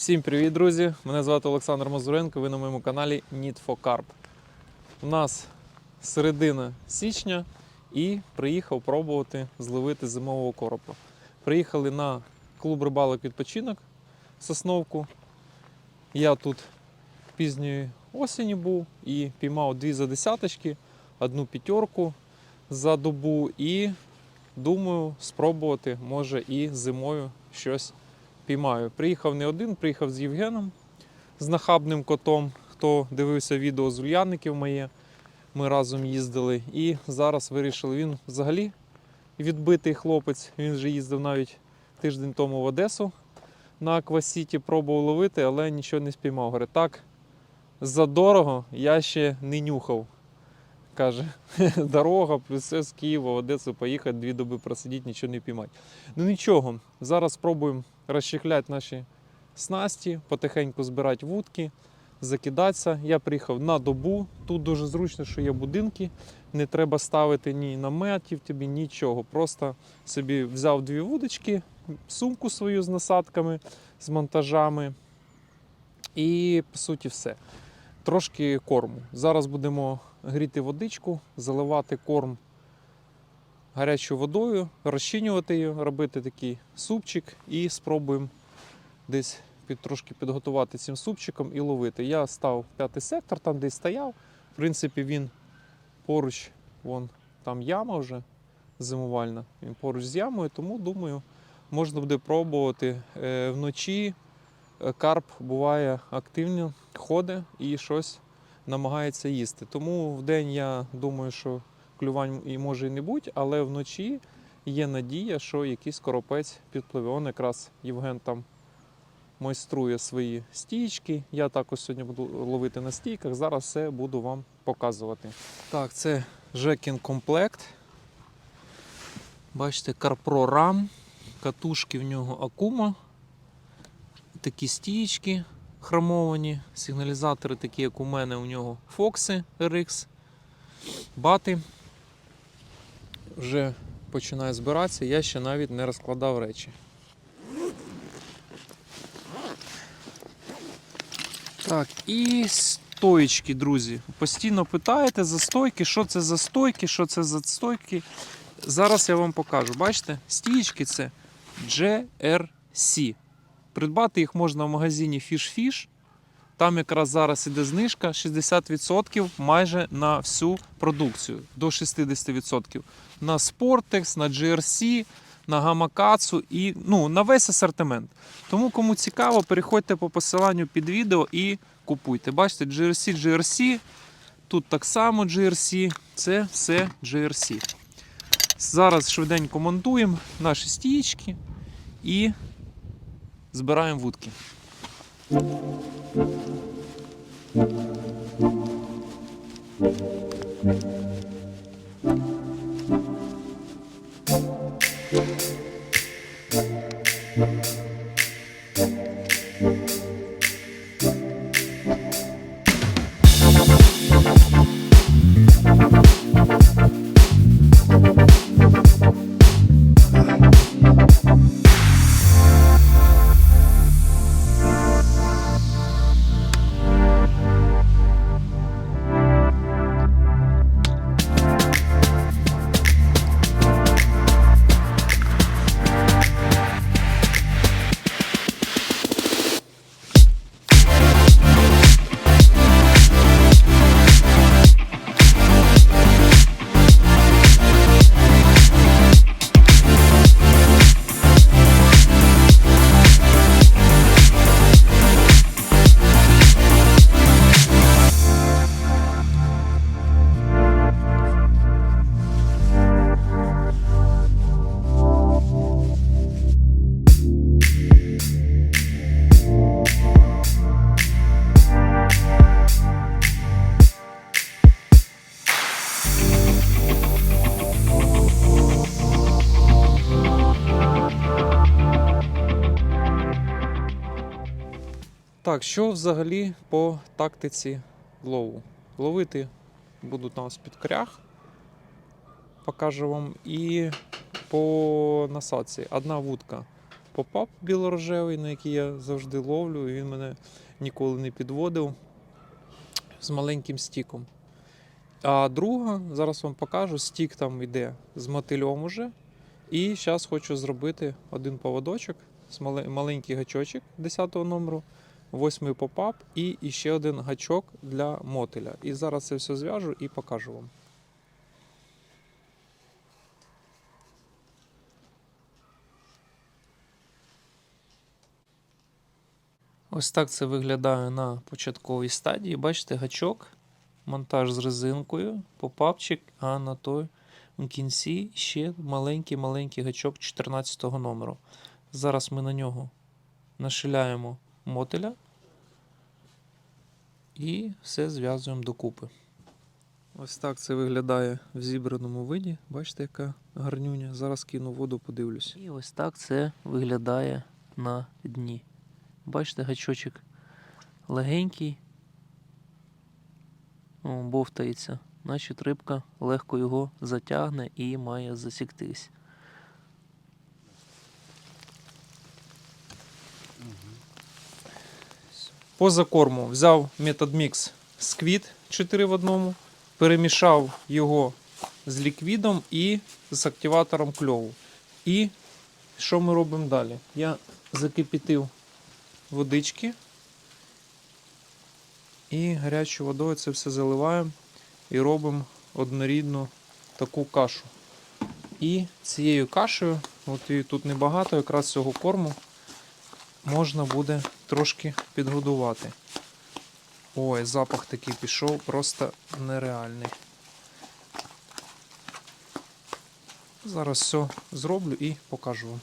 Всім привіт, друзі! Мене звати Олександр Мазуренко. Ви на моєму каналі Need for Carp. У нас середина січня і приїхав пробувати зловити зимового коропа. Приїхали на клуб рибалок відпочинок Сосновку. Я тут пізньої осені був і піймав дві задесяточки, одну п'ятерку за добу і думаю спробувати, може і зимою щось піймаю. Приїхав не один, приїхав з Євгеном, з нахабним котом. Хто дивився відео з Ульяників моє, ми разом їздили. І зараз вирішили, він взагалі відбитий хлопець. Він вже їздив навіть тиждень тому в Одесу на Аквасіті, пробував ловити, але нічого не спіймав. Говорить, так, задорого я ще не нюхав. Каже, дорога, плюс все з Києва в Одесу поїхати, дві доби просидіти, нічого не піймати. Ну нічого, зараз спробуємо розчехляти наші снасті, потихеньку збирати вудки, закидатися. Я приїхав на добу. Тут дуже зручно, що є будинки. Не треба ставити ні наметів, тобі нічого. Просто собі взяв дві вудочки, сумку свою з насадками, з монтажами. І по суті все. Трошки корму. Зараз будемо гріти водичку, заливати корм гарячою водою, розчинювати її, робити такий супчик і спробуємо десь під, трошки підготувати цим супчиком і ловити. Я став п'ятий сектор, там десь стояв. В принципі, він поруч, вон там яма вже зимувальна, він поруч з ямою, тому думаю, можна буде пробувати Е, вночі. е, Карп буває активно ходить і щось намагається їсти. Тому в день я думаю, що клювань і може і не бути, але вночі є надія, що якийсь коропець підпливе. Он якраз Євген там майструє свої стійки. Я також сьогодні буду ловити на стійках. Зараз все буду вам показувати. Так, це Жекін комплект. Бачите, Карпро Рам, катушки в нього Акума. Такі стієчки хромовані, сигналізатори, такі як у мене, у нього Фокси RX, бати. Вже починає збиратися, я ще навіть не розкладав речі. Так, і стоїчки, друзі. Постійно питаєте за стойки, що це за стойки, що це за стойки. Зараз я вам покажу. Бачите, стієчки це GRC. Придбати їх можна в магазині Fish Fish. Там якраз зараз іде знижка 60% майже на всю продукцію до 60%. На Sportex, на GRC, на Gamakatsu і ну, на весь асортимент. Тому кому цікаво, переходьте по посиланню під відео і купуйте. Бачите, GRC, GRC. Тут так само GRC, це все GRC. Зараз швиденько монтуємо наші стієчки і збираємо вудки. Thank you. Так, що взагалі по тактиці лову? Ловити будуть нас під крях, покажу вам, і по насадці. Одна вудка попап білорожевий, на який я завжди ловлю, і він мене ніколи не підводив з маленьким стіком. А друга, зараз вам покажу, стік там йде з мотильом уже. І зараз хочу зробити один поводочок маленький гачочок 10 номеру, восьмий попап і ще один гачок для мотиля. І зараз це все зв'яжу і покажу вам. Ось так це виглядає на початковій стадії. Бачите, гачок, монтаж з резинкою, попапчик, а на той кінці ще маленький-маленький гачок 14 номеру. Зараз ми на нього нашиляємо мотиля і все зв'язуємо докупи. Ось так це виглядає в зібраному виді. Бачите, яка гарнюня. Зараз кину воду, подивлюсь. І ось так це виглядає на дні. Бачите, гачочок легенький, бовтається. Значить, рибка легко його затягне і має засіктись. По закорму взяв мікс сквіт 4 в одному, перемішав його з ліквідом і з активатором кльову. І що ми робимо далі? Я закипятив водички і гарячою водою це все заливаємо і робимо однорідну таку кашу. І цією кашею, от її тут небагато, якраз цього корму можна буде трошки підгодувати. Ой, запах такий пішов, просто нереальний. Зараз все зроблю і покажу вам.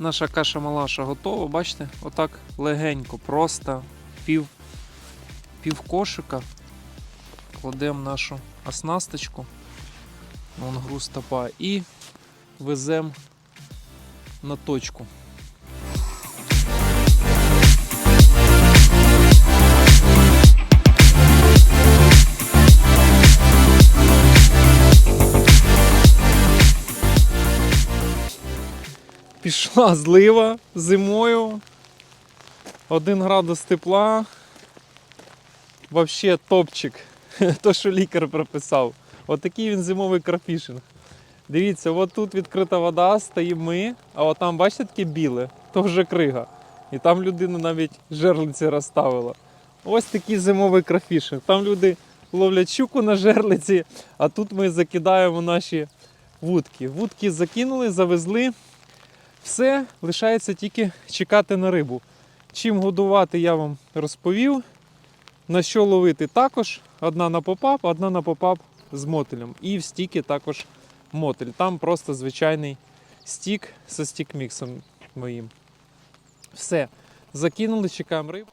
Наша каша малаша готова, бачите? Отак легенько, просто пів, пів кошика. Кладемо нашу оснасточку, вон груз топа, і веземо на точку. Пішла злива зимою. Один градус тепла. Вообще топчик. То, що лікар прописав. Отакий він зимовий карфішинг. Дивіться, от тут відкрита вода, стоїмо ми, а от там, бачите, таке біле, то вже крига. І там людина навіть жерлиці розставила. Ось такий зимовий крафішинг. Там люди ловлять щуку на жерлиці, а тут ми закидаємо наші вудки. Вудки закинули, завезли. Все, лишається тільки чекати на рибу. Чим годувати, я вам розповів. На що ловити також. Одна на попап, одна на попап з мотелем. І в стіки також мотель. Там просто звичайний стік зі стік-міксом моїм. Все. Закинули, чекаємо рибу.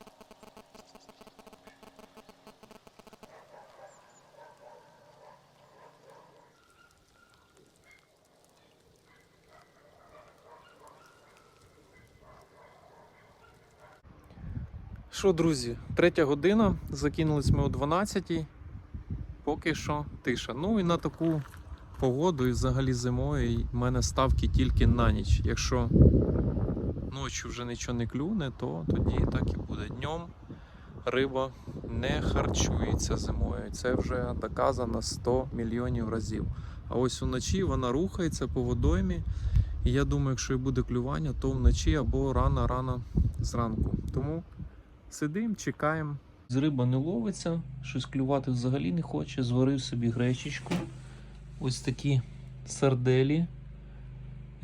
Що, друзі, третя година. Закинулись ми о 12-й, Поки що тиша. Ну і на таку погоду і взагалі зимою і в мене ставки тільки на ніч. Якщо ночі вже нічого не клюне, то тоді так і буде. Днем риба не харчується зимою. Це вже доказано 100 мільйонів разів. А ось вночі вона рухається по водоймі. І я думаю, якщо і буде клювання, то вночі або рано-рано зранку. Тому сидимо, чекаємо. З риба не ловиться, щось клювати взагалі не хоче. Зварив собі гречечку. Ось такі сарделі,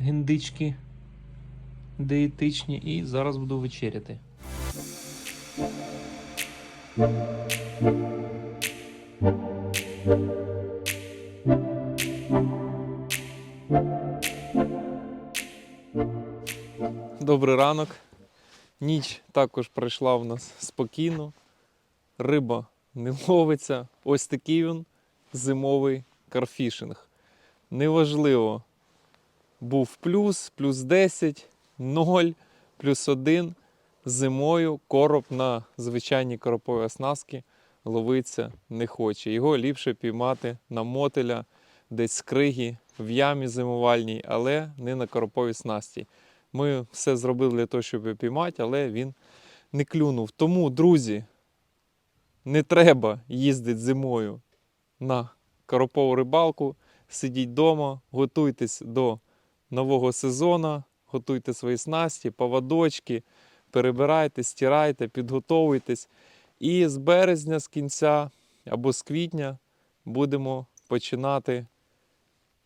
гіндички диетичні, і зараз буду вечеряти. Добрий ранок. Ніч також пройшла в нас спокійно. Риба не ловиться. Ось такий він зимовий карфішинг. Неважливо, був плюс, плюс 10, 0, плюс 1. Зимою короб на звичайні коропові оснастки ловиться не хоче. Його ліпше піймати на мотеля, десь з криги, в ямі зимувальній, але не на короповій снасті. Ми все зробили для того, щоб піймати, але він не клюнув. Тому, друзі, не треба їздити зимою на коропову рибалку. Сидіть вдома, готуйтесь до нового сезону, готуйте свої снасті, поводочки, перебирайте, стирайте, підготовуйтесь. І з березня, з кінця або з квітня будемо починати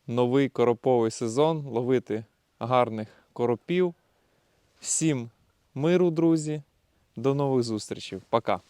новий короповий сезон, ловити гарних коропів. Всім миру, друзі! До нових зустрічей. Пока!